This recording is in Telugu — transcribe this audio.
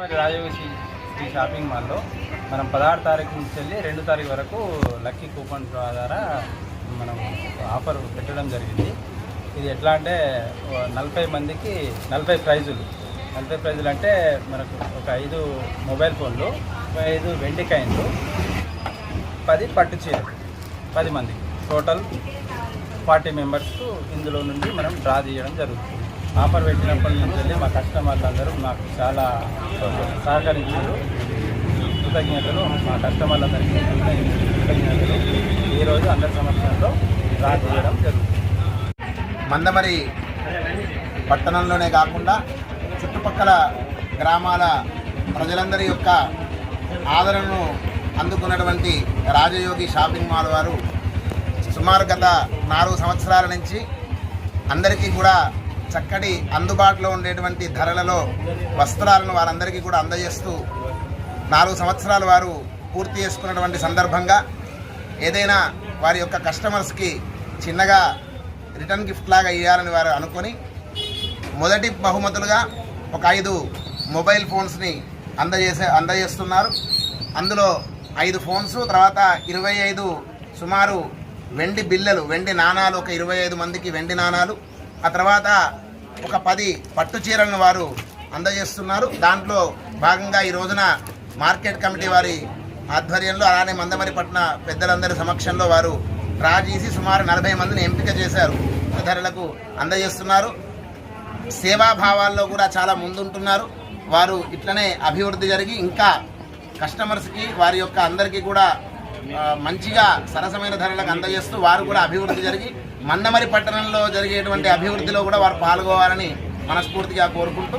మరి రాజయోగి షాపింగ్ మాల్లో మనం పదహారు తారీఖు నుంచి వెళ్ళి రెండు తారీఖు వరకు లక్కీ కూపన్ ద్వారా మనం ఆఫర్ పెట్టడం జరిగింది. ఇది ఎట్లా అంటే నలభై మందికి నలభై ప్రైజులు. నలభై ప్రైజులు అంటే మనకు ఒక ఐదు మొబైల్ ఫోన్లు ఒక ఐదు వెండి కాయిన్లు పది పట్టు చీరలు పది మందికి. టోటల్ ఫార్టీ మెంబర్స్కు ఇందులో నుండి మనం డ్రా తీయడం జరుగుతుంది. ఆఫర్ పెట్టినప్పటి నుంచి మా కస్టమర్లు అందరూ నాకు చాలా సహకరించారు. కృతజ్ఞతలు మా కస్టమర్లందరికీ కృతజ్ఞతలు. ఈరోజు అందరి సమక్షంలో డ్రా జరుగుతుంది. మందమరి పట్టణంలోనే కాకుండా చుట్టుపక్కల గ్రామాల ప్రజలందరి యొక్క ఆదరణను అందుకున్నటువంటి రాజయోగి షాపింగ్ మాల్ వారు సుమారు గత నాలుగు సంవత్సరాల నుంచి అందరికీ కూడా చక్కటి అందుబాటులో ఉండేటువంటి ధరలలో వస్త్రాలను వారందరికీ కూడా అందజేస్తూ నాలుగు సంవత్సరాలు వారు పూర్తి చేసుకున్నటువంటి సందర్భంగా ఏదైనా వారి యొక్క కస్టమర్స్కి చిన్నగా రిటర్న్ గిఫ్ట్ లాగా ఇవ్వాలని వారు అనుకొని మొదటి బహుమతులుగా ఒక ఐదు మొబైల్ ఫోన్స్ని అందజేసే అందజేస్తున్నారు. అందులో ఐదు ఫోన్స్ తర్వాత ఇరవై ఐదు సుమారు వెండి బిల్లలు వెండి నాణాలు ఒక ఇరవై ఐదు మందికి వెండి నాణాలు ఆ తర్వాత ఒక పది పట్టు చీరలను వారు అందజేస్తున్నారు. దాంట్లో భాగంగా ఈ రోజున మార్కెట్ కమిటీ వారి ఆధ్వర్యంలో అలానే మందమరి పట్న పెద్దలందరి సమక్షంలో వారు డ్రా చేసి సుమారు నలభై మందిని ఎంపిక చేశారు. ధరలకు అందజేస్తున్నారు. సేవాభావాల్లో కూడా చాలా ముందుంటున్నారు. వారు ఇట్లనే అభివృద్ధి జరిగి ఇంకా కస్టమర్స్కి వారి యొక్క అందరికీ కూడా మంచిగా సరసమైన ధరలకు అందజేస్తూ వారు కూడా అభివృద్ధి జరిగి మందమరి పట్టణంలో జరిగేటువంటి అభివృద్ధిలో కూడా వారు పాల్గొవాలని మనస్ఫూర్తిగా కోరుకుంటూ